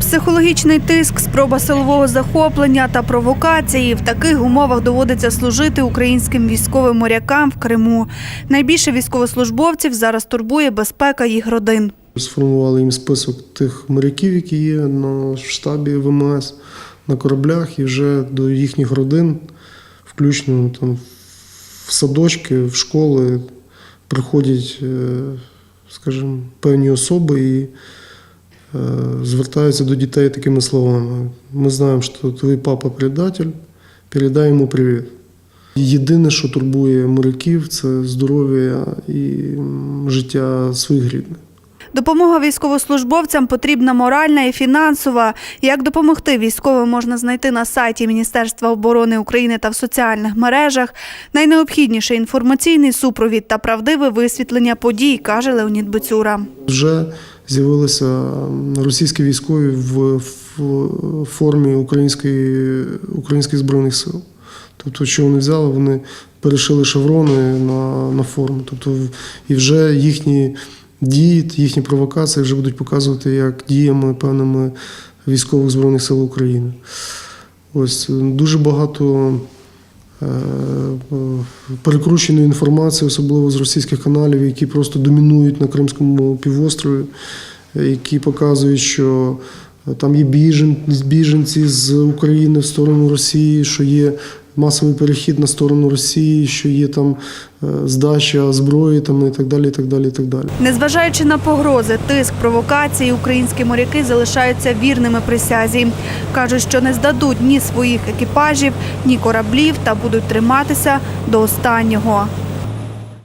Психологічний тиск, спроба силового захоплення та провокації в таких умовах доводиться служити українським військовим морякам в Криму. Найбільше військовослужбовців зараз турбує безпека їх родин. Сформували їм список тих моряків, які є на штабі ВМС на кораблях, і вже до їхніх родин, включно там в садочки, в школи, приходять, е, скажімо, певні особи і звертаються до дітей такими словами. Ми знаємо, що твій папа предатель, передай йому привіт. Єдине, що турбує моряків, це здоров'я і життя своїх рідних. Допомога військовослужбовцям потрібна моральна і фінансова. Як допомогти військовим можна знайти на сайті Міністерства оборони України та в соціальних мережах. Найнеобхідніше інформаційний супровід та правдиве висвітлення подій, каже Леонід Бецюра. Вже з'явилися російські військові в, формі української, українських збройних сил. Тобто, що вони взяли, вони перешили шеврони на, на форму. Тобто, і вже їхні дії, їхні провокації вже будуть показувати як діями певними військових збройних сил України. Ось дуже багато е, е, перекрученої інформації, особливо з російських каналів, які просто домінують на Кримському півострові, які показують, що е, там є біженці з України в сторону Росії, що є масовий перехід на сторону Росії, що є там е, здача зброї там, і так далі. І так далі, і так далі. Незважаючи на погрози, тиск, провокації, українські моряки залишаються вірними присязі. Кажуть, що не здадуть ні своїх екіпажів, ні кораблів та будуть триматися до останнього.